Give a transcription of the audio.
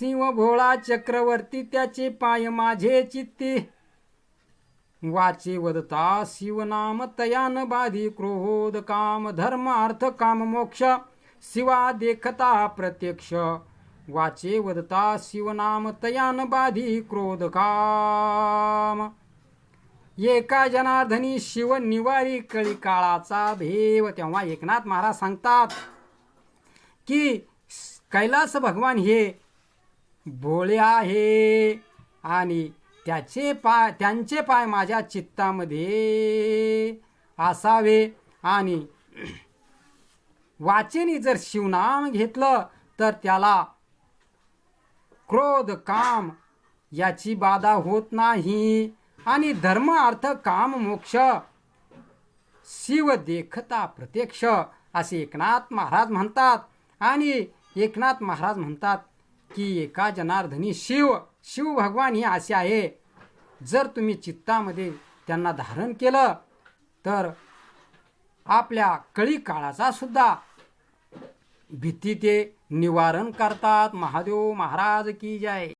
सिंह भोळा चक्रवर्ती त्याचे पाय माझे चित्ती. वाचे वदता शिवनाम तयान बाधी क्रोध काम धर्म अर्थ काम मोक्ष. शिवा देखता प्रत्यक्ष. वाचे वदता शिवनाम तयान बाधी क्रोध काम. एका जनार्दनी शिव निवारी कळी काळाचा भेव. तेव्हा एकनाथ महाराज सांगतात की कैलास भगवान हे भोळे आहे. आणि त्याचे पाय त्यांचे पाय माझ्या चित्तामध्ये असावे. आणि वाचेने जर शिवनाम घेतलं तर त्याला क्रोध काम याची बाधा होत नाही. आणि धर्म अर्थ काम मोक्ष शिव देखता प्रत्यक्ष असे एकनाथ महाराज म्हणतात. आणि एकनाथ महाराज म्हणतात की एका जनार्दनी शिव शिव भगवान ही असे आहे. जर तुम्ही चित्तामध्ये त्यांना धारण केलं तर आपल्या कळी काळाचा सुद्धा भीती ते निवारण करतात. महादेव महाराज की जय.